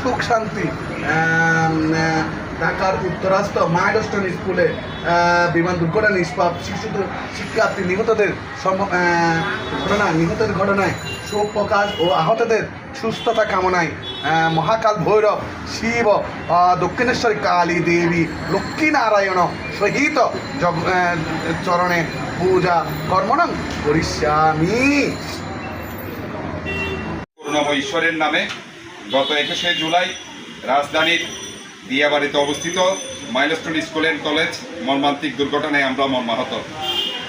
সুখ শান্তি ঢাকার উত্তরাস্ত মায়ডস্টন স্কুলে বিমান দুর্ঘটনা নিষ্পাপ শিশু শিক্ষার্থী নিহতদের ঘটনা, নিহতের ঘটনায় শোক প্রকাশ ও আহতদের সুস্থতা কামনায় মহাকাল ভৈরব, শিব দক্ষিণেশ্বরী, কালী দেবী, লক্ষ্মীনারায়ণ সহিত চরণে পূজা কর্মণ করিস্বামী ঈশ্বরের নামে গত একুশে জুলাই রাজধানীর দিয়াবাড়িতে অবস্থিত মাইলস্টোন স্কুল অ্যান্ড কলেজ মর্মান্তিক দুর্ঘটনায় আমরা মর্মাহত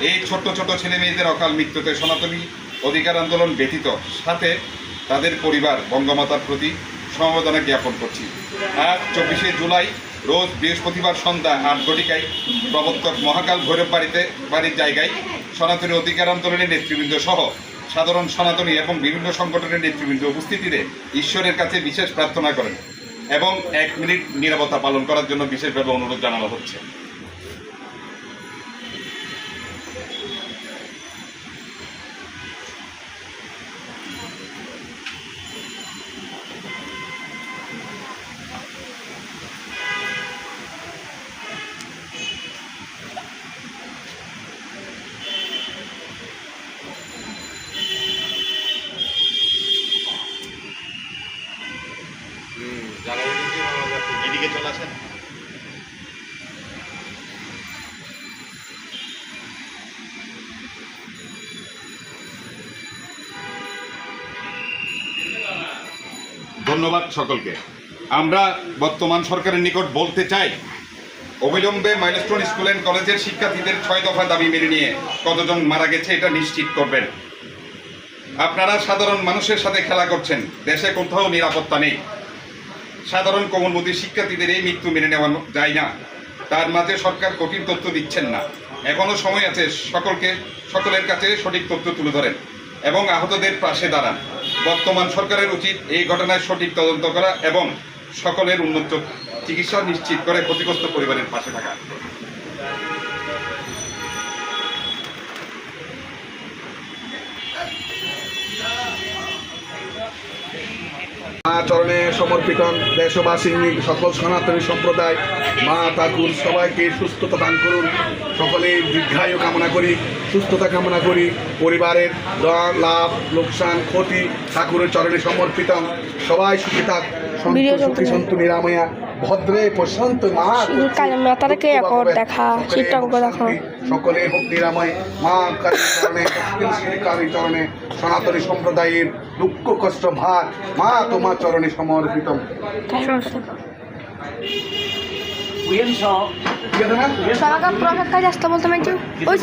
এই ছোট্ট ছোট ছেলে মেয়েদের অকাল মৃত্যুতে সনাতনী অধিকার আন্দোলন ব্যতীত সাথে তাদের পরিবার বঙ্গমাতার প্রতি সমবেদনা জ্ঞাপন করছি। আজ চব্বিশে জুলাই, রোজ বৃহস্পতিবার সন্ধ্যা আট ঘটিকায় প্রবর্তক মহাকাল ভৈরব বাড়িতে বাড়ির জায়গায় সনাতনী অধিকার আন্দোলনের নেতৃবৃন্দ সহ সাধারণ সনাতনী এবং বিভিন্ন সংগঠনের নেতৃবৃন্দ উপস্থিতিতে ঈশ্বরের কাছে বিশেষ প্রার্থনা করেন এবং এক মিনিট নিরাপত্তা পালন করার জন্য বিশেষভাবে অনুরোধ জানানো হচ্ছে। এদিকে চলে আসেন ধন্যবাদ সকলকে। আমরা বর্তমান সরকারের নিকট বলতে চাই, অবিলম্বে মাইলস্টোন স্কুল অ্যান্ড কলেজের শিক্ষার্থীদের ছয় দফা দাবি মেনে নিয়ে কতজন মারা গেছে এটা নিশ্চিত করবেন। আপনারা সাধারণ মানুষের সাথে খেলা করছেন, দেশে কোথাও নিরাপত্তা নেই। সাধারণ কোমলমতি শিক্ষার্থীদের এই মৃত্যু মেনে নেওয়া যায় না। তার মাঝে সরকার কঠিন তথ্য দিচ্ছেন না। এখনও সময় আছে সকলকে, সকলের কাছে সঠিক তথ্য তুলে ধরেন এবং আহতদের পাশে দাঁড়ান। বর্তমান সরকারের উচিত এই ঘটনায় সঠিক তদন্ত করা এবং সকলের উন্নত চিকিৎসা নিশ্চিত করে ক্ষতিগ্রস্ত পরিবারের পাশে থাকা। মা চরণে সমর্পিত দেশবাসী সকল সনাতনী সম্প্রদায় মা ঠাকুর সবাইকে সুস্থতা দান করুন সকলে দীর্ঘায়ু কামনা করি সুস্থতা কামনা করি পরিবারের লাভ লোকসান ক্ষতি ঠাকুরের চরণে সমর্পিত সবাই সুখী থাক সুখী। নিরাময়া ভদ্রে প্রশান্ত মা কালী মাতারকে একবার দেখা, দেখা। সকলে হোক নিরাময় মা কালী চরণে চরণে সনাতনী সম্প্রদায়ের দুঃখ কষ্ট ভার মা তোমার চরণে সমর্পিত। ওই